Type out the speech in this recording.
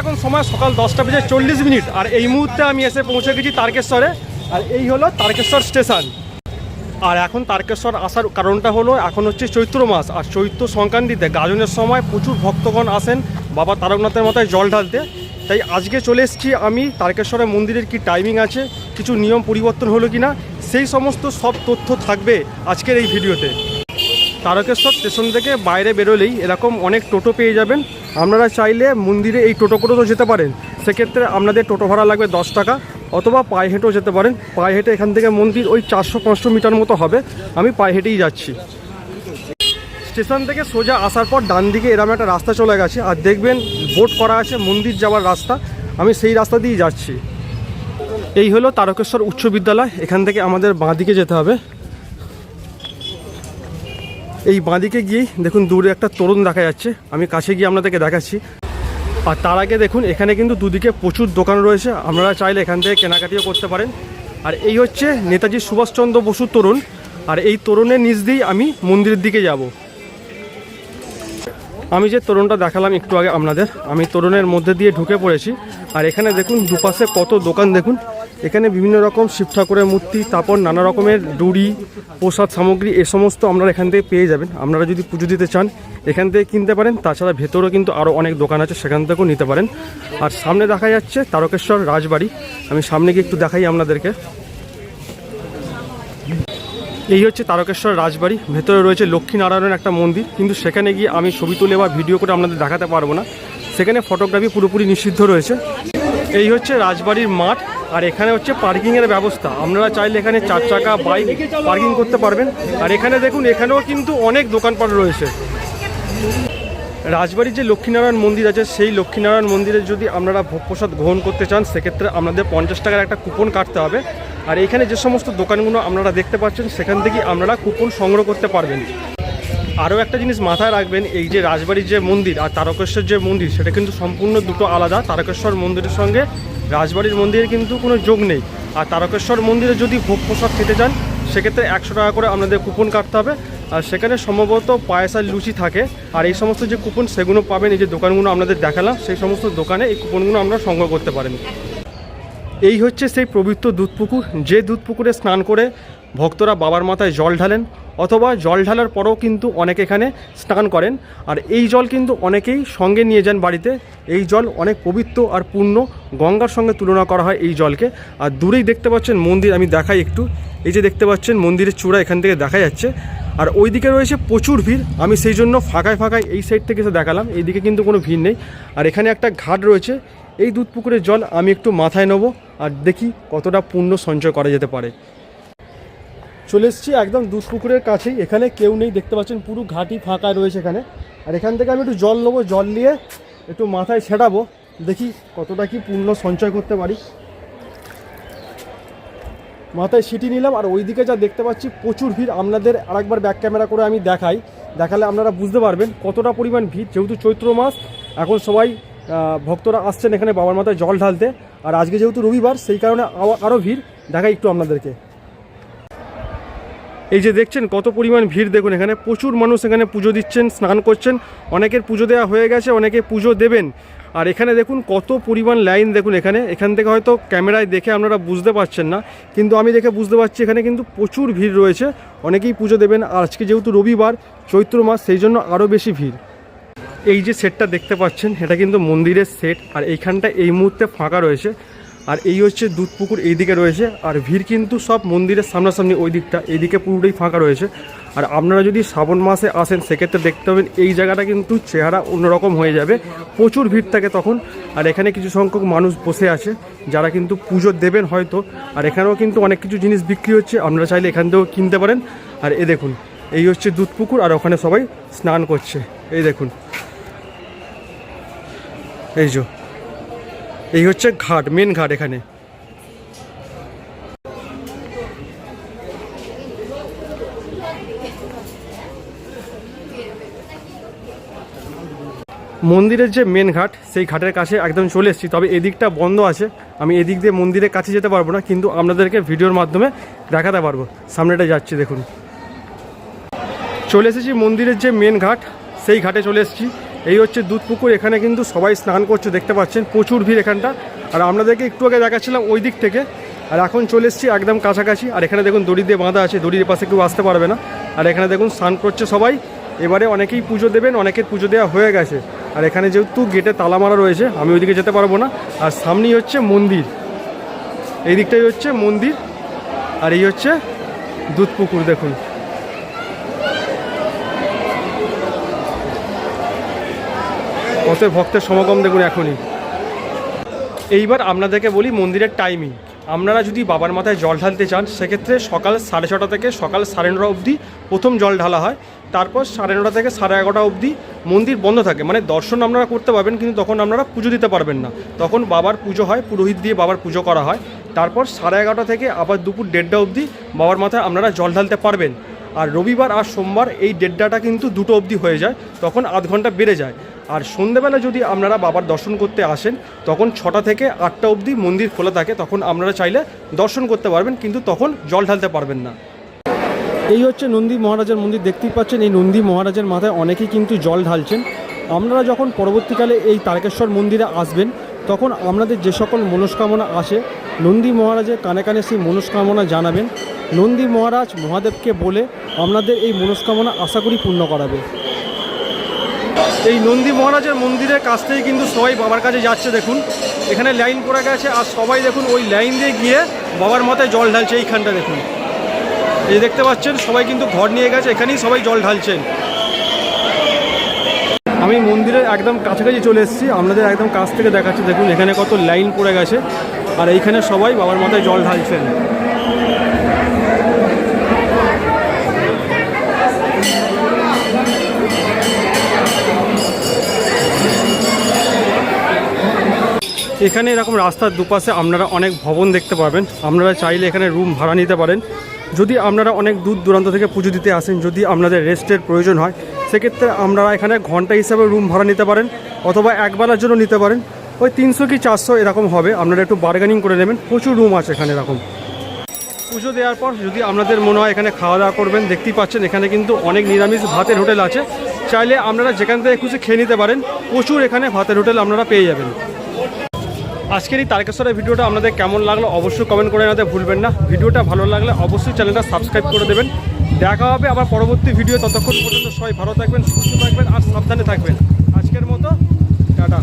এখন সময় সকাল দশটা বেজে চল্লিশ মিনিট। আর এই মুহূর্তে আমি এসে পৌঁছে গেছি তারকেশ্বরে। আর এই হলো তারকেশ্বর স্টেশন। আর এখন তারকেশ্বর আসার কারণটা হলো, এখন হচ্ছে চৈত্র মাস। আর চৈত্র সংক্রান্তিতে গাজনের সময় প্রচুর ভক্তগণ আসেন বাবা তারকনাথের মাথায় জল ঢালতে। তাই আজকে চলে এসেছি আমি তারকেশ্বরের মন্দিরের কি টাইমিং আছে, কিছু নিয়ম পরিবর্তন হলো কি না সেই সমস্ত সব তথ্য থাকবে আজকের এই ভিডিওতে। তারকেশ্বর স্টেশন থেকে বাইরে বেরোলেই এরকম অনেক টোটো পেয়ে যাবেন। আপনারা চাইলে মন্দিরে এই টোটো করেও যেতে পারেন। সেক্ষেত্রে আপনাদের টোটো ভাড়া লাগবে দশ টাকা অথবা পায়ে হেঁটেও যেতে পারেন। পায়ে হেঁটে এখান থেকে মন্দির ওই চারশো, পাঁচশো মিটার মতো হবে। আমি পায়ে হেঁটেই যাচ্ছি। স্টেশন থেকে সোজা আসার পর ডান দিকে এরকম একটা রাস্তা চলে গেছে। আর দেখবেন, বোট করা আছে মন্দির যাওয়ার রাস্তা। আমি সেই রাস্তা দিয়েই যাচ্ছি। এই হলো তারকেশ্বর উচ্চ বিদ্যালয়। এখান থেকে আমাদের বাঁ দিকে যেতে হবে। এই বাঁদিকে গিয়েই দেখুন দূরে একটা তরুণ দেখা যাচ্ছে। আমি কাছে গিয়ে আপনাদেরকে দেখাচ্ছি। আর তার আগে দেখুন, এখানে কিন্তু দুদিকে প্রচুর দোকান রয়েছে। আপনারা চাইলে এখান থেকে কেনাকাটিও করতে পারেন। আর এই হচ্ছে নেতাজি সুভাষচন্দ্র বসু তরুণ। আর এই তরুণের নিচ দিয়েই আমি মন্দিরের দিকে যাব। আমি যে তরুণটা দেখালাম একটু আগে আপনাদের, আমি তরুণের মধ্যে দিয়ে ঢুকে পড়েছি। আর এখানে দেখুন দুপাশে কত দোকান দেখুন। এখানে বিভিন্ন রকম শিব ঠাকুরের মূর্তি, তারপর নানা রকমের ডুড়ি প্রসাদ সামগ্রী, এ সমস্ত আপনারা এখান থেকে পেয়ে যাবেন। আপনারা যদি পুজো দিতে চান, এখান থেকে কিনতে পারেন। তাছাড়া ভেতরেও কিন্তু আরও অনেক দোকান আছে, সেখান থেকেও নিতে পারেন। আর সামনে দেখা যাচ্ছে তারকেশ্বর রাজবাড়ি। আমি সামনে গিয়ে একটু দেখাই আপনাদেরকে। এই হচ্ছে তারকেশ্বর রাজবাড়ি। ভেতরে রয়েছে লক্ষ্মীনারায়ণের একটা মন্দির। কিন্তু সেখানে গিয়ে আমি ছবি তুলে বা ভিডিও করে আপনাদের দেখাতে পারব না। সেখানে ফটোগ্রাফি পুরোপুরি নিষিদ্ধ রয়েছে। এই হচ্ছে রাজবাড়ির মাঠ। আর এখানে হচ্ছে পার্কিংয়ের ব্যবস্থা। আপনারা চাইলে এখানে চার চাকা বাইক পার্কিং করতে পারবেন। আর এখানে দেখুন, এখানেও কিন্তু অনেক দোকানপাট রয়েছে। রাজবাড়ির যে লক্ষ্মীনারায়ণ মন্দির আছে, সেই লক্ষ্মীনারায়ণ মন্দিরে যদি আপনারা ভোগ প্রসাদ গ্রহণ করতে চান, সেক্ষেত্রে আপনাদের পঞ্চাশ টাকার একটা কুপন কাটতে হবে। আর এখানে যে সমস্ত দোকানগুলো আপনারা দেখতে পাচ্ছেন, সেখান থেকে আপনারা কুপন সংগ্রহ করতে পারবেন। আরও একটা জিনিস মাথায় রাখবেন, এই যে রাজবাড়ির যে মন্দির আর তারকেশ্বর যে মন্দির, সেটা কিন্তু সম্পূর্ণ দুটো আলাদা। তারকেশ্বর মন্দিরের সঙ্গে রাজবাড়ির মন্দিরের কিন্তু কোনো যোগ নেই। আর তারকেশ্বর মন্দিরে যদি ভোগ প্রসাদ খেতে চান সেক্ষেত্রে একশো টাকা করে আপনাদের কুপন কাটতে হবে। আর সেখানে সম্ভবত পায়েসার লুচি থাকে। আর এই সমস্ত যে কুপন, সেগুলো পাবেন এই যে দোকানগুলো আপনাদের দেখালাম, সেই সমস্ত দোকানে এই কুপনগুলো আপনারা সংগ্রহ করতে পারেন। এই হচ্ছে সেই পবিত্র দুধ পুকুর যে দুধ পুকুরে স্নান করে ভক্তরা বাবার মাথায় জল ঢালেন অথবা জল ঢালার পরেও কিন্তু অনেকে এখানে স্নান করেন। আর এই জল কিন্তু অনেকেই সঙ্গে নিয়ে যান বাড়িতে। এই জল অনেক পবিত্র আর পূর্ণ। গঙ্গার সঙ্গে তুলনা করা হয় এই জলকে। আর দূরেই দেখতে পাচ্ছেন মন্দির, আমি দেখাই একটু। এই যে দেখতে পাচ্ছেন মন্দিরের চূড়া এখান থেকে দেখা যাচ্ছে। আর ওইদিকে রয়েছে প্রচুর ভিড়। আমি সেই জন্য ফাঁকায় ফাঁকায় এই সাইড থেকে এসে দেখালাম। এইদিকে কিন্তু কোনো ভিড় নেই। আর এখানে একটা ঘাট রয়েছে। এই দুধ পুকুরের জল আমি একটু মাথায় নেব। আর দেখি কতটা পূর্ণ সঞ্চয় করা যেতে পারে। চলে এসেছি একদম দুধ পুকুরের কাছেই। এখানে কেউ নেই, দেখতে পাচ্ছেন পুরো ঘাটি ফাঁকা রয়েছে এখানে। আর এখান থেকে আমি একটু জল নেব, জল নিয়ে একটু মাথায় ছেটাবো দেখি কতটা কি পুণ্য সঞ্চয় করতে পারি। মাথায় সিটি নিলাম, আর ওইদিকে যা দেখতে পাচ্ছি প্রচুর ভিড়। আপনাদের আরেকবার ব্যাক ক্যামেরা করে আমি দেখাই। দেখালে আপনারা বুঝতে পারবেন কতটা পরিমাণ ভিড়। যেহেতু চৈত্র মাস, এখন সবাই ভক্তরা আসছেন এখানে বাবার মাথায় জল ঢালতে। আর আজকে যেহেতু রবিবার, সেই কারণে আরও ভিড়। দেখাই একটু আপনাদেরকে। এই যে দেখছেন কত পরিমাণ ভিড়, দেখুন, এখানে প্রচুর মানুষ এখানে পুজো দিচ্ছেন, স্নান করছেন। অনেকের পুজো দেওয়া হয়ে গেছে, অনেকে পুজো দেবেন। আর এখানে দেখুন কত পরিমাণ লাইন, দেখুন, এখানে, এখান থেকে হয়তো ক্যামেরায় দেখে আপনারা বুঝতে পারছেন না, কিন্তু আমি দেখে বুঝতে পারছি এখানে কিন্তু প্রচুর ভিড় রয়েছে। অনেকেই পুজো দেবেন, আর আজকে যেহেতু রবিবার, চৈত্র মাস, সেই জন্য আরও বেশি ভিড়। এই যে সেটটা দেখতে পাচ্ছেন, এটা কিন্তু মন্দিরের সেট আর এইখানটা এই মুহূর্তে ফাঁকা রয়েছে। আর এই হচ্ছে দুধ পুকুর এইদিকে রয়েছে। আর ভিড় কিন্তু সব মন্দিরের সামনাসামনি ওই দিকটা, এইদিকে পুরোটাই ফাঁকা রয়েছে। আর আপনারা যদি শ্রাবণ মাসে আসেন, সেক্ষেত্রে দেখতে পাবেন এই জায়গাটা কিন্তু চেহারা অন্যরকম হয়ে যাবে। প্রচুর ভিড় থাকে তখন। আর এখানে কিছু সংখ্যক মানুষ বসে আছে, যারা কিন্তু পুজো দেবেন হয়তো। আর এখানেও কিন্তু অনেক কিছু জিনিস বিক্রি হচ্ছে, আপনারা চাইলে এখান থেকেও কিনতে পারেন। আর এ দেখুন, এই হচ্ছে দুধ পুকুর আর ওখানে সবাই স্নান করছে। এই দেখুন, এই যে। এই হচ্ছে ঘাট মেন ঘাট এখানে। মন্দিরের যে মেন ঘাট, সেই ঘাটের কাছে একদম চলে এসেছি। তবে এদিকটা বন্ধ আছে। আমি এদিক দিয়ে মন্দিরের কাছে যেতে পারব না, কিন্তু আপনাদেরকে ভিডিওর মাধ্যমে দেখাতে পারব। সামনেটা যাচ্ছি, দেখুন। চলে এসেছি মন্দিরের যে মেন ঘাট, সেই ঘাটে চলে এসেছি। এই হচ্ছে দুধ পুকুর, এখানে কিন্তু সবাই স্নান করছে, দেখতে পাচ্ছেন, প্রচুর ভিড় এখানটা। আর আপনাদেরকে একটু আগে দেখাচ্ছিলাম ওই দিক থেকে। আর এখন চলে এসেছি একদম কাছাকাছি। আর এখানে দেখুন দড়ি দিয়ে বাঁধা আছে, দড়ির পাশে কেউ আসতে পারবে না। আর এখানে দেখুন স্নান করছে সবাই। এবারে অনেকেই পুজো দেবেন, অনেকের পুজো দেওয়া হয়ে গেছে। আর এখানে যেহেতু গেটে তালা মারা রয়েছে, আমি ওইদিকে যেতে পারব না। আর সামনেই হচ্ছে মন্দির। এই দিকটাই হচ্ছে মন্দির। আর এই হচ্ছে দুধ পুকুর, দেখুন। কত ভক্তের সমাগম দেখুন এখনই। এইবার আপনাদেরকে বলি মন্দিরের টাইমিং আপনারা যদি বাবার মাথায় জল ঢালতে চান, সেক্ষেত্রে সকাল সাড়ে ছটা থেকে সকাল সাড়ে নটা অবধি প্রথম জল ঢালা হয়। তারপর সাড়ে নটা থেকে সাড়ে এগারোটা অবধি মন্দির বন্ধ থাকে। মানে দর্শন আপনারা করতে পারবেন, কিন্তু তখন আপনারা পুজো দিতে পারবেন না। তখন বাবার পুজো হয়, পুরোহিত দিয়ে বাবার পুজো করা হয়। তারপর সাড়ে এগারোটা থেকে আবার দুপুর দেড়টা অবধি বাবার মাথায় আপনারা জল ঢালতে পারবেন। আর রবিবার আর সোমবার এই দেড়টাটা কিন্তু দুটো অবধি হয়ে যায়, তখন আধ ঘণ্টা বেড়ে যায়। আর সন্ধেবেলা যদি আপনারা বাবার দর্শন করতে আসেন, তখন ছটা থেকে আটটা অবধি মন্দির খোলা থাকে, তখন আপনারা চাইলে দর্শন করতে পারবেন, কিন্তু তখন জল ঢালতে পারবেন না। এই হচ্ছে নন্দী মহারাজের মন্দির, দেখতেই পাচ্ছেন এই নন্দী মহারাজের মাথায় অনেকেই কিন্তু জল ঢালছেন। আপনারা যখন পরবর্তীকালে এই তারকেশ্বর মন্দিরে আসবেন, তখন আপনাদের যে সকল মনস্কামনা আসে, নন্দী মহারাজের কানে কানে সেই মনস্কামনা জানাবেন। নন্দী মহারাজ মহাদেবকে বলে আপনাদের এই মনস্কামনা আশা করি পূর্ণ করাবে। এই নন্দী মহারাজের মন্দিরের কাছ থেকে কিন্তু সবাই বাবার কাছে যাচ্ছে, দেখুন। এখানে লাইন পড়ে গেছে, আর সবাই দেখুন, ওই লাইন দিয়ে গিয়ে বাবার মাথায় জল ঢালছে এইখানটা, দেখুন। এই দেখতে পাচ্ছেন, সবাই কিন্তু ঘর নিয়ে গেছে, এখানেই সবাই জল ঢালছেন আমি মন্দিরের একদম কাছাকাছি চলে এসেছি, আপনাদের একদম কাছ থেকে দেখাচ্ছি, দেখুন, এখানে কত লাইন পড়ে গেছে, আর এইখানে সবাই বাবার মাথায় জল ঢালছেন। এখানে এরকম রাস্তার দুপাশে আপনারা অনেক ভবন দেখতে পাবেন। আপনারা চাইলে এখানে রুম ভাড়া নিতে পারেন। যদি আপনারা অনেক দূর দূরান্ত থেকে পুজো দিতে আসেন, যদি আপনাদের রেস্টের প্রয়োজন হয়, সেক্ষেত্রে আপনারা এখানে ঘণ্টা হিসাবে রুম ভাড়া নিতে পারেন অথবা একবেলার জন্য নিতে পারেন। ওই তিনশো কি চারশো এরকম হবে। আপনারা একটু বার্গেনিং করে নেবেন। প্রচুর রুম আছে এখানে এরকম। পুজো দেওয়ার পর যদি আপনাদের মনে হয় এখানে খাওয়া দাওয়া করবেন, দেখতেই পাচ্ছেন এখানে কিন্তু অনেক নিরামিষ ভাতের হোটেল আছে। চাইলে আপনারা যেখান থেকে খুশি খেয়ে নিতে পারেন। প্রচুর এখানে ভাতের হোটেল আপনারা পেয়ে যাবেন। আজকের এই তারকেশ্বরের ভিডিওটা আপনাদের কেমন লাগল অবশ্যই কমেন্ট করে জানাতে ভুলবেন না। ভিডিওটা ভালো লাগলে অবশ্যই চ্যানেলটা সাবস্ক্রাইব করে দেবেন। দেখা হবে আবার পরবর্তী ভিডিও ততক্ষণ পর্যন্ত সবাই ভালো থাকবেন, সুস্থ থাকবেন আর সাবধানে থাকবেন। আজকের মতো, টাটা।